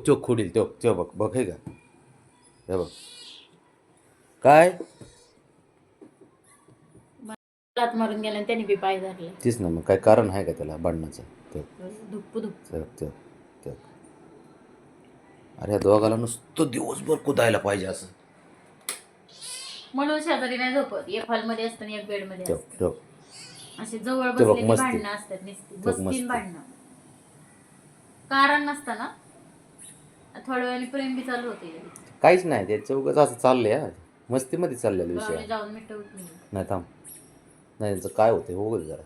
चोक चोक खोडील तो तो बघ बघ हे का हे बघ. काय? लात मारून गेला आणि त्याने बी पाय धरले. तीच ना मग काय कारण आहे का त्याला भांडणाचं? ते धुप्पू धुप्पू. ते ते ते अरे या दोघाला नुसतं दिवसभर कुदायला पाहिजे असं. म्हणून शेजारी नाही झोपत. एक हॉलमध्ये असतं आणि एक बेडमध्ये असतं. ठेव. असे जवळ बघ, बसलेली मस्ती. भांडणं असतात नुसती. बघ, बसतीन मस्ती. भांडणं. कारण नसतं ना? थोड्या वेळाने प्रेम बी चालू होते. काहीच नाही ते चौकच असं चाललंय हा. मस्तीमध्ये चाललेला विषय. आहे. जाऊन मिटवत नाही. नाही थांब. नाही त्यांचं काय होते हो जरा.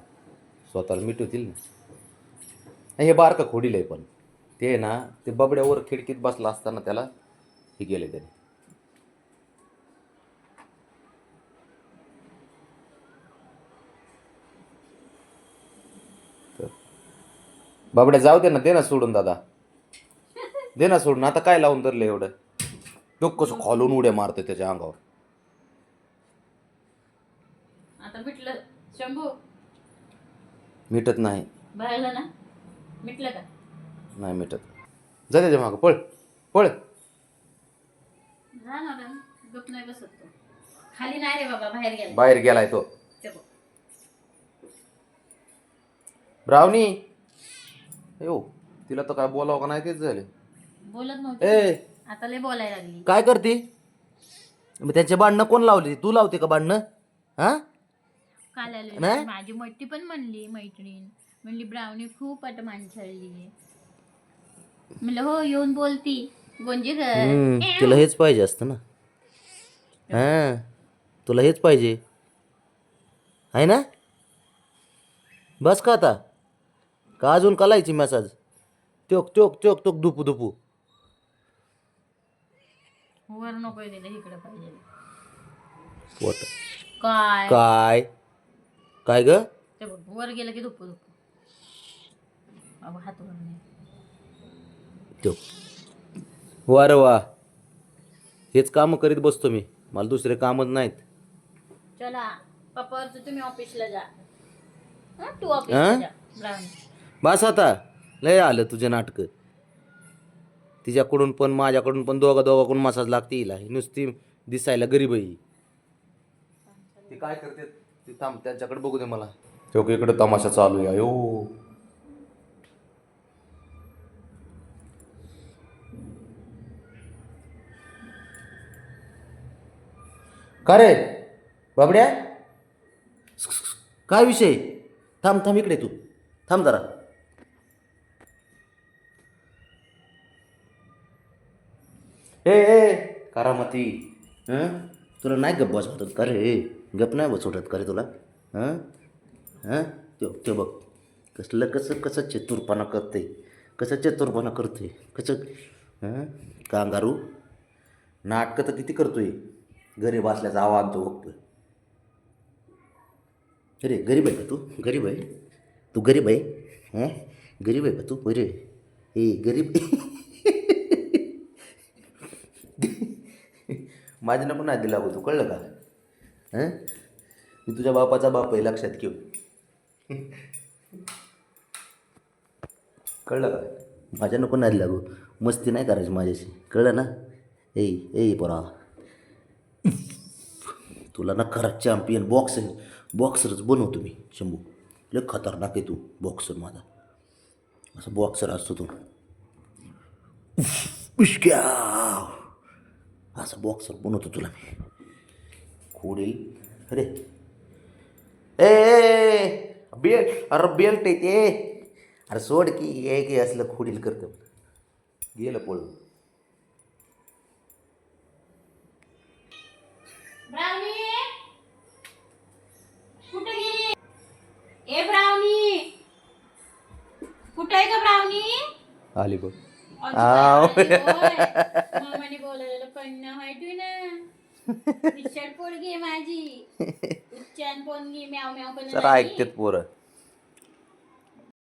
स्वतःला मिटवतील ना. हे बारका खोडील आहे पण. ते आहे ना ते बबड्यावर खिडकीत बसला असताना त्याला हे गेले त्याने. तर. बाबड्या जाऊ दे ना दे ना सोडून दादा. दे ना सोडून. आता काय लावून धरलं एवढं? तो कसं खालून उड्या मारते त्याच्या अंगावर. आता मिटलं. शंभू? मिटत नाही. बाहेरला ना? मिटलं का? नाही मिटत. जा त्याच्या मागं पळ. पळ. ना. गप नाही बसत तो. खाली नाही रे बाबा बाहेर गेला बाहेर गेलाय तो. ते बघ. तिला तर काय बोलावं का नाही तेच झाले. बोलत नव्हती. आता लय बोलायला लागली. काय करते? मग त्यांचे भांडणं कोण लावली? तू लावते का भांडणं? हा? काल आली नाही? होती. माझी मोठी पण म्हणली मैत्रीण. म्हणली ब्राउनी खूप आता माणसाळली म्हणलं हो येऊन बोलती. गोंजी हम्म, तिला हेच पाहिजे असतं ना. हा तुला हेच पाहिजे. आहे ना? बस का आता? का अजून कलायची मॅसाज त्योक त्योक त्योक त्योक दुपू दुपू वर नको दिलं इकडे पाहिजे. पोट काय? काय? काय ग? ते बघ वर गेलं की धुप्पू धुप्पू हात वर नाही. वा रे वा. हेच कामं करीत बसतो मी. मला दुसरे कामच नाहीत. चला पप्पावरचं तुम्ही ऑफिसला जा. हं, तू ऑफिसला हं? जा. ब्राउनी बस आता. लय आलं तुझे नाटकं. तिच्याकडून पण माझ्याकडून पण दोघा दोघाकडून मसाज लागते हिला. ही नुसती दिसायला गरीब आहे. ती काय करते? ती थांब त्यांच्याकडे बघू दे मला. तो इकडे तमाशा चालू आहे अयो का रे? बाबड्या? काय विषय? थांब थांब इकडे तू. थांब जरा. ए ए करामती हं? तुला नाही गप्प बस वाटत का रे? गप नाही बस वाटत का रे तुला? हं? हं? त्यो ते बघ कसलं कसं कसं चतुरपणा करते कसं चतुरपणा करते कसं कांगारू नाटकं तर किती करतोय गरीब असल्याचा आवाज तो बघतोय अरे गरीब आहे का तू? गरीब आहे? तू गरीब आहे? हं? गरीब आहे का तू? अरे हे गरीब माझ्या नको नाही दिला तू कळलं का? हं? मी तुझ्या बापाचा बाप आहे लक्षात घेऊ कळलं का? माझ्या नको नाही लागू. मस्ती नाही करायची माझ्याशी. कळलं ना? ए ए पोरा. तुला ना खरा चॅम्पियन बॉक्स बॉक्सरच बनवतो मी शंभू. लय खतरनाक आहे तू बॉक्सर माझा. असं बॉक्सर असतो तू. उश्क्या. असं बॉक्सर बनवतो तुला मी खोडील अरे ए, बेल्ट अरे बेल्ट आहे ते अरे सोड की हे की असलं खोडील करतं गेलं पळून ब्राउनी कुठे गेली ए ब्राउनी कुठे आहे का ब्राउनी आली बघ बोलायला कन्या माहिती ना. पोरगी माझी. उच्चान पोरगी म्याव म्याव जरा ऐकतेत पोरं.